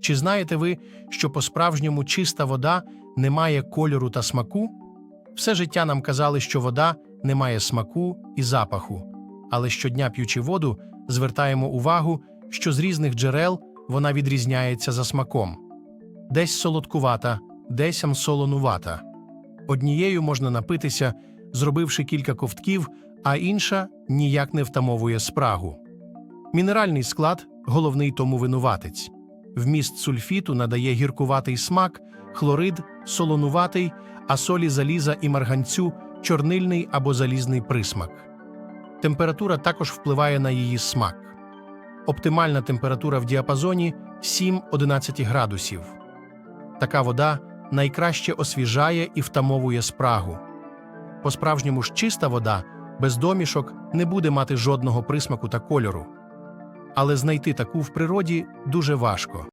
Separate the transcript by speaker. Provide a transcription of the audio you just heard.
Speaker 1: Чи знаєте ви, що по-справжньому чиста вода не має кольору та смаку? Все життя нам казали, що вода не має смаку і запаху, але щодня п'ючи воду, звертаємо увагу, що з різних джерел вона відрізняється за смаком. Десь солодкувата, десь солонувата. Однією можна напитися, зробивши кілька ковтків, а інша ніяк не втамовує спрагу. Мінеральний склад головний тому винуватець. Вміст сульфіту надає гіркуватий смак, хлорид солонуватий, а солі заліза і марганцю чорнильний або залізний присмак. Температура також впливає на її смак. Оптимальна температура в діапазоні 7-11 градусів. Така вода найкраще освіжає і втамовує спрагу. По-справжньому ж чиста вода без домішок не буде мати жодного присмаку та кольору. Але знайти таку в природі дуже важко.